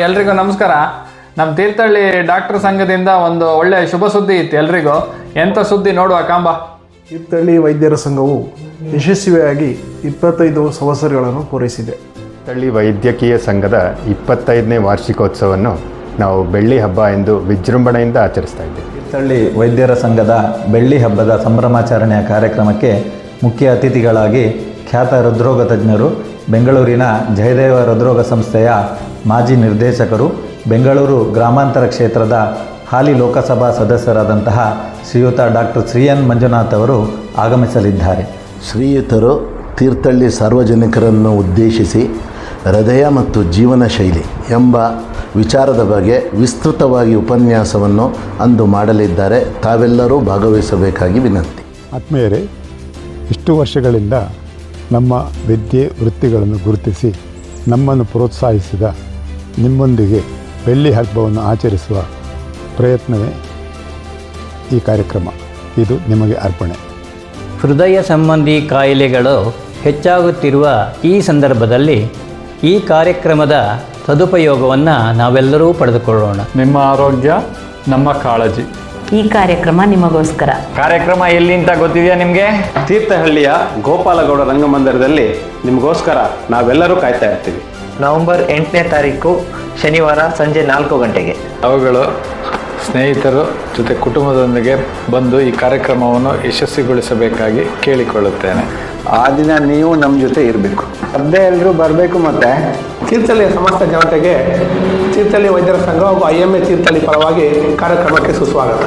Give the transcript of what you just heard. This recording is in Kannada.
ಎಲ್ರಿಗೂ ನಮಸ್ಕಾರ. ನಮ್ಮ ತೀರ್ಥಹಳ್ಳಿ ಡಾಕ್ಟರ್ ಸಂಘದಿಂದ ಒಂದು ಒಳ್ಳೆ ಶುಭ ಸುದ್ದಿ ಇತ್ತು ಎಲ್ರಿಗೂ. ಎಂಥ ಸುದ್ದಿ ನೋಡುವ ಕಾಂಬ? ತೀರ್ಥಹಳ್ಳಿ ವೈದ್ಯರ ಸಂಘವು ಯಶಸ್ವಿಯಾಗಿ ಇಪ್ಪತ್ತೈದು ಸಂವತ್ಸರಗಳನ್ನು ಪೂರೈಸಿದೆ. ತಳ್ಳಿ ವೈದ್ಯಕೀಯ ಸಂಘದ ಇಪ್ಪತ್ತೈದನೇ ವಾರ್ಷಿಕೋತ್ಸವವನ್ನು ನಾವು ಬೆಳ್ಳಿ ಹಬ್ಬ ಎಂದು ವಿಜೃಂಭಣೆಯಿಂದ ಆಚರಿಸ್ತಾ ಇದ್ದೇವೆ. ತೀರ್ಥಹಳ್ಳಿ ವೈದ್ಯರ ಸಂಘದ ಬೆಳ್ಳಿ ಹಬ್ಬದ ಸಂಭ್ರಮಾಚರಣೆಯ ಕಾರ್ಯಕ್ರಮಕ್ಕೆ ಮುಖ್ಯ ಅತಿಥಿಗಳಾಗಿ ಖ್ಯಾತ ಹೃದ್ರೋಗ ತಜ್ಞರು ಬೆಂಗಳೂರಿನ ಜಯದೇವ ಹೃದ್ರೋಗ ಸಂಸ್ಥೆಯ ಮಾಜಿ ನಿರ್ದೇಶಕರು ಬೆಂಗಳೂರು ಗ್ರಾಮಾಂತರ ಕ್ಷೇತ್ರದ ಹಾಲಿ ಲೋಕಸಭಾ ಸದಸ್ಯರಾದಂತಹ ಶ್ರೀಯುತ ಡಾಕ್ಟರ್ ಶ್ರೀ ಎನ್ ಮಂಜುನಾಥ್ ಅವರು ಆಗಮಿಸಲಿದ್ದಾರೆ. ಶ್ರೀಯುತರು ತೀರ್ಥಹಳ್ಳಿ ಸಾರ್ವಜನಿಕರನ್ನು ಉದ್ದೇಶಿಸಿ ಹೃದಯ ಮತ್ತು ಜೀವನ ಶೈಲಿ ಎಂಬ ವಿಚಾರದ ಬಗ್ಗೆ ವಿಸ್ತೃತವಾಗಿ ಉಪನ್ಯಾಸವನ್ನು ಅಂದು ಮಾಡಲಿದ್ದಾರೆ. ತಾವೆಲ್ಲರೂ ಭಾಗವಹಿಸಬೇಕಾಗಿ ವಿನಂತಿ. ಆತ್ಮೀಯರೇ ಇಷ್ಟು ವರ್ಷಗಳಿಂದ ನಮ್ಮ ವಿದ್ಯೆ ವೃತ್ತಿಗಳನ್ನು ಗುರುತಿಸಿ ನಮ್ಮನ್ನು ಪ್ರೋತ್ಸಾಹಿಸಿದ ನಿಮ್ಮೊಂದಿಗೆ ಬೆಳ್ಳಿ ಹಬ್ಬವನ್ನು ಆಚರಿಸುವ ಪ್ರಯತ್ನವೇ ಈ ಕಾರ್ಯಕ್ರಮ. ಇದು ನಿಮಗೆ ಅರ್ಪಣೆ. ಹೃದಯ ಸಂಬಂಧಿ ಕಾಯಿಲೆಗಳು ಹೆಚ್ಚಾಗುತ್ತಿರುವ ಈ ಸಂದರ್ಭದಲ್ಲಿ ಈ ಕಾರ್ಯಕ್ರಮದ ಸದುಪಯೋಗವನ್ನು ನಾವೆಲ್ಲರೂ ಪಡೆದುಕೊಳ್ಳೋಣ. ನಿಮ್ಮ ಆರೋಗ್ಯ ನಮ್ಮ ಕಾಳಜಿ. ಈ ಕಾರ್ಯಕ್ರಮ ನಿಮಗೋಸ್ಕರ. ಕಾರ್ಯಕ್ರಮ ಎಲ್ಲಿ ಅಂತ ಗೊತ್ತಿದೆಯಾ ನಿಮಗೆ? ತೀರ್ಥಹಳ್ಳಿಯ ಗೋಪಾಲಗೌಡ ರಂಗಮಂದಿರದಲ್ಲಿ ನಿಮಗೋಸ್ಕರ ನಾವೆಲ್ಲರೂ ಕಾಯ್ತಾ ಇರ್ತೀವಿ. ನವೆಂಬರ್ ಎಂಟನೇ ತಾರೀಕು ಶನಿವಾರ ಸಂಜೆ ನಾಲ್ಕು ಗಂಟೆಗೆ. ಅವುಗಳು ಸ್ನೇಹಿತರು ಜೊತೆ ಕುಟುಂಬದೊಂದಿಗೆ ಬಂದು ಈ ಕಾರ್ಯಕ್ರಮವನ್ನು ಯಶಸ್ವಿಗೊಳಿಸಬೇಕಾಗಿ ಕೇಳಿಕೊಳ್ಳುತ್ತೇನೆ. ಆ ದಿನ ನೀವು ನಮ್ಮ ಜೊತೆ ಇರಬೇಕು. ಅದೇ ಎಲ್ಲರೂ ಬರಬೇಕು ಮತ್ತೆ ತೀರ್ಥಳ್ಳಿಯ ಸಮಸ್ತ ಜನತೆಗೆ ತೀರ್ಥಹಳ್ಳಿ ವೈದ್ಯರ ಸಂಘ ಹಾಗೂ ಐ ಎಂ ಎ ತೀರ್ಥಹಳ್ಳಿ ಪರವಾಗಿ ಕಾರ್ಯಕ್ರಮಕ್ಕೆ ಸುಸ್ವಾಗತ.